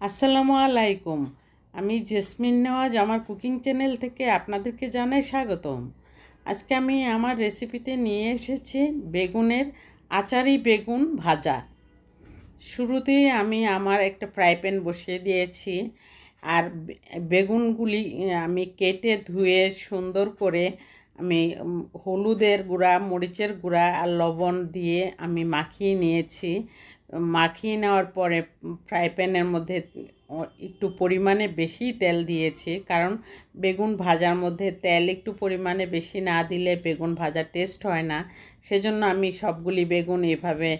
আসসালামু আলাইকুম। আমি জেসমিন নেওয়াজ, আমার কুকিং চ্যানেল থেকে আপনাদেরকে জানাই স্বাগতম। আজকে আমি আমার রেসিপিতে নিয়ে এসেছি বেগুনের আচারি বেগুন ভাজা। শুরুতেই আমি আমার একটা ফ্রাই প্যান বসিয়ে দিয়েছি আর বেগুনগুলি আমি কেটে ধুয়ে সুন্দর করে আমি হলুদের গুঁড়া, মরিচের গুঁড়া আর লবণ দিয়ে আমি মাখিয়ে নিয়েছি। মাখিয়ে নেওয়ার পরে ফ্রাই প্যানের মধ্যে একটু পরিমাণে বেশি তেল দিয়েছি। কারণ বেগুন ভাজার মধ্যে তেল একটু পরিমাণে বেশি না দিলে বেগুন ভাজার টেস্ট হয় না। সেজন্য আমি সবগুলি বেগুন এভাবে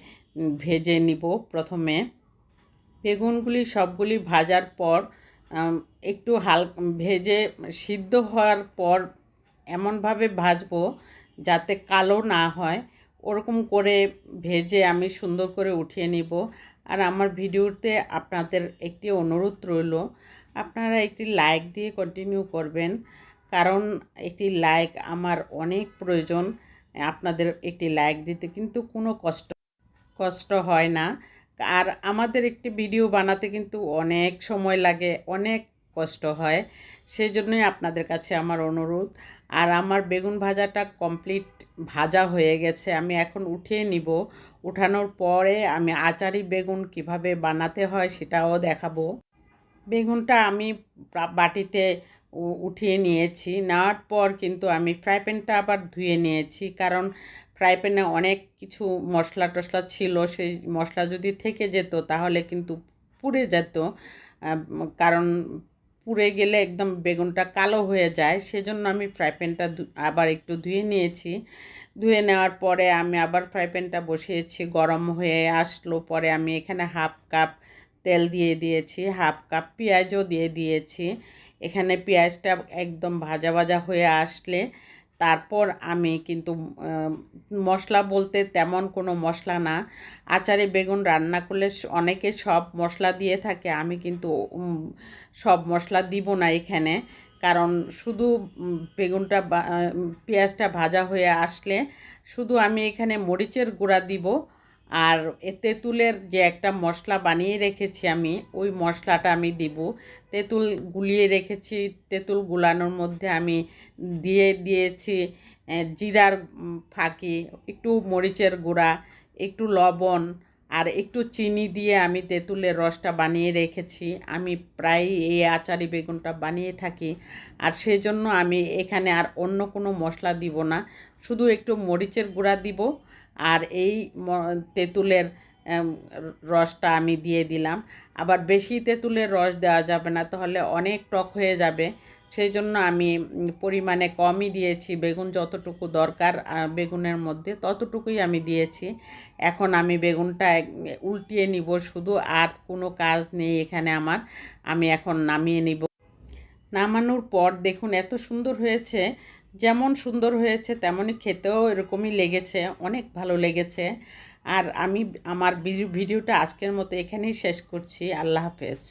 ভেজে নিব প্রথমে। বেগুনগুলি সবগুলি ভাজার পর একটু হাল, ভেজে সিদ্ধ হওয়ার পর এমনভাবে ভাজবো যাতে কালো না হয়। ওরকম করে ভেজে আমি সুন্দর করে উঠিয়ে নিব। আর আমার ভিডিওতে আপনাদের একটি অনুরোধ রইল, আপনারা একটি লাইক দিয়ে কন্টিনিউ করবেন। কারণ একটি লাইক আমার অনেক প্রয়োজন, আপনাদের একটি লাইক দিতে কিন্তু কোনো কষ্ট কষ্ট হয় না। আর আমাদের একটি ভিডিও বানাতে কিন্তু অনেক সময় লাগে, অনেক কষ্ট হয়। সেই জন্যই আপনাদের কাছে আমার অনুরোধ। আর আমার বেগুন ভাজাটা কমপ্লিট ভাজা হয়ে গেছে। আমি এখন উঠিয়ে নিব। উঠানোর পরে আমি আচারি বেগুন কীভাবে বানাতে হয় সেটাও দেখাবো। বেগুনটা আমি বাটিতে উঠিয়ে নিয়েছি। নেওয়ার পর কিন্তু আমি ফ্রাই প্যানটা আবার ধুয়ে নিয়েছি। কারণ ফ্রাই প্যানে অনেক কিছু মশলা টশলা ছিল। সেই মশলা যদি থেকে যেত তাহলে কিন্তু পুড়ে যেত। কারণ পুড়ে গেলে একদম বেগুনটা কালো হয়ে যায়, সেজন্য আমি ফ্রাই প্যানটা আবার একটু ধুয়ে নিয়েছি। ধুয়ে নেওয়ার পরে আমি আবার ফ্রাই প্যানটা বসিয়েছি, গরম হয়ে আসলো পরে আমি এখানে হাফ কাপ তেল দিয়ে দিয়েছি হাফ কাপ পেঁয়াজও দিয়ে দিয়েছি। এখানে পেঁয়াজটা একদম ভাজা ভাজা হয়ে আসলে তারপর আমি কিন্তু মশলা বলতে তেমন কোনো মশলা না। আচারে বেগুন রান্না করলে অনেকে সব মশলা দিয়ে থাকে, আমি কিন্তু সব মশলা দিব না এখানে। কারণ শুধু বেগুনটা পেঁয়াজটা ভাজা হয়ে আসলে শুধু আমি এখানে মরিচের গুঁড়া দিব। আর তেঁতুলের যে একটা মশলা বানিয়ে রেখেছি আমি, ওই মশলাটা আমি দিব। তেঁতুল গুলিয়ে রেখেছি, তেঁতুল গুলানোর মধ্যে আমি দিয়ে দিয়েছি জিরার ফাঁকি, একটু মরিচের গুঁড়া, একটু লবণ আর একটু চিনি দিয়ে আমি তেঁতুলের রসটা বানিয়ে রেখেছি। আমি প্রায় এই আচারি বেগুনটা বানিয়ে থাকি আর সেজন্য আমি এখানে আর অন্য কোনো মশলা দিব না। শুধু একটু মরিচের গুঁড়া দিব আর এই তেঁতুলের রসটা আমি দিয়ে দিলাম। আবার বেশি তেঁতুলের রস দেওয়া যাবে না, তাহলে অনেক টক হয়ে যাবে। সেই জন্য আমি পরিমাণে কমই দিয়েছি, বেগুন যতটুকু দরকার বেগুনের মধ্যে ততটুকুই আমি দিয়েছি। এখন আমি বেগুনটা উল্টিয়ে নিব শুধু, আর কোনো কাজ নেই এখানে আমার। আমি এখন নামিয়ে নিব। নামানোর পর দেখুন, এত সুন্দর হয়েছে। যেমন সুন্দর হয়েছে, তেমনই খেতেও এরকমই লেগেছে, অনেক ভালো লেগেছে। আর আমি, আমার ভিডিওটা আজকের মতো এখানেই শেষ করছি। আল্লাহ হাফেজ।